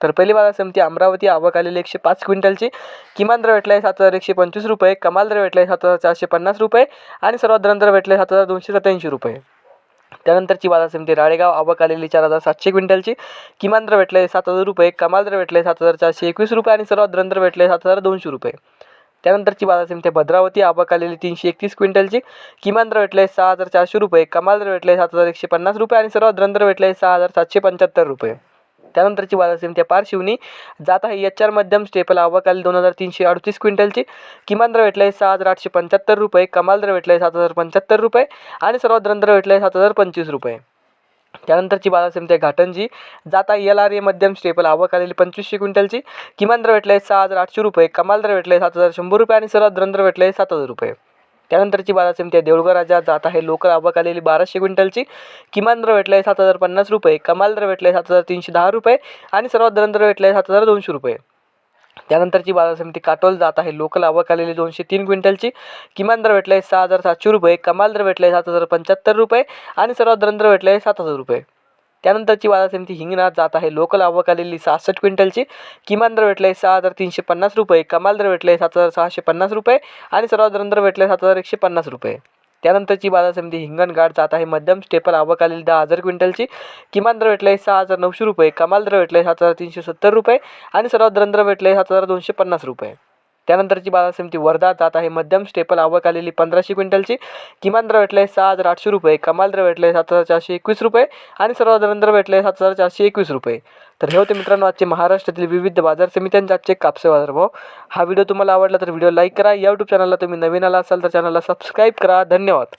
तर पहिली बाजार समिती अमरावती आवक आलेली एकशे पाच क्विंटलची. किमान दर भेटला आहे सात हजार एकशे पंचवीस रुपये कमाल दर भेटला आहे सात हजार चारशे पन्नास रुपये आणि सर्वात दर दर भेटले सात हजार दोनशे सत्याऐंशी रुपये. त्यानंतरची बाजार समिती राळेगाव आवक आलेली चार हजार सातशे क्विंटलची. किमान दर भेटले सात हजार रुपये कमाल दर भेटले सात हजार चारशे एकवीस रुपये आणि सर्वात दर दर भेटले सात हजार दोनशे रुपये. त्यानंतरची बाजार समिती भद्रावती आवक आलेली तीनशे एकतीस क्विंटलची. किमान दर भेटले सहा हजार चारशे रुपये कमाल दर भेटले सात हजार एकशे पन्नास रुपये आणि सर्वात दर दर भेटले सहा हजार सातशे पंच्याहत्तर रुपये. त्यानंतरची वाद असेल त्या पारशिवनी जात आहे. एच आर मध्यम स्टेपल आवक आली दोन हजार तीनशे अडतीस क्विंटलची. किमान दर भेटला आहे सहा हजार आठशे पंच्याहत्तर रुपये. कमाल दर भेटला आहे सात हजार पंच्याहत्तर रुपये. आणि सर्वात दर भेटलं भेटला आहे सात हजार पंचवीस रुपये. त्यानंतरची बाजार समिती आहे घाटंजी. जात आहे एल आर ए मध्यम स्टेपल आवक आलेली पंचवीसशे क्विंटलची. किमान दर भेटला आहे सहा हजार आठशे रुपये. कमाल दर भेटला आहे सात हजार शंभर रुपये. आणि सर्वात दर दर भेटला आहे सात हजार रुपये. त्यानंतरची बाजार समिती आहे देऊळगाव राजा जात आहे. लोकल आवक आलेली बाराशे क्विंटलची. किमान दर भेटला आहे सात हजार पन्नास रुपये. कमाल दर भेटला आहे सात हजार तीनशे दहा रुपये. आणि सर्वात दर दर भेटला आहे सात हजार दोनशे रुपये. त्यानंतरची बाजार समिती काटोल जात आहे. लोकल आवक आलेली दोनशे तीन क्विंटलची. किमान दर भेटला आहे सहा हजार सातशे रुपये. कमाल दर भेटला आहे सात हजार पंच्याहत्तर रुपये. आणि सर्वात दर दर भेटला आहे सात हजार रुपये. त्यानंतरची बाजार समिती हिंगणात जात आहे. लोकल आवक आलेली सहासष्ट क्विंटलची. किमान दर भेटला आहे सहा हजार तीनशे पन्नास रुपये. कमाल दर भेटला आहे सात हजार सहाशे पन्नास रुपये. आणि सर्वात दर दर भेटला आहे सात हजार एकशे पन्नास रुपये. त्यानंतरची बाजार समिती हिंगणघाट जात आहे. मध्यम स्टेपल आवक आलेली दहा हजार क्विंटलची. किमान दर भेटला आहे सहा हजार नऊशे रुपये. कमाल दर भेटला आहे सात हजार तीनशे सत्तर रुपये. आणि सर्वात दर दर भेटले सात हजार दोनशे पन्नास रुपये. त्यानंतरची बाजार समिती वर्धा जात आहे. मध्यम स्टेपल आवक आलेली पंधराशे क्विंटलची. किमान दर भेटले सहा हजार आठशे रुपये. कमाल दर भेटले सात हजार चारशे एकवीस रुपये. आणि सर्वात दर दर भेटले सात हजार चारशे एकवीस रुपये. तर हे होते मित्रांनो आजचे महाराष्ट्रातील विविध बाजार समित्यांचे आजचे कापसे बाजारभाव. हा व्हिडिओ तुम्हाला आवडला तर व्हिडिओ लाईक करा. या यूट्यूब चॅनलला तुम्ही नवीन आला असाल तर चॅनलला सबस्क्राईब करा. धन्यवाद.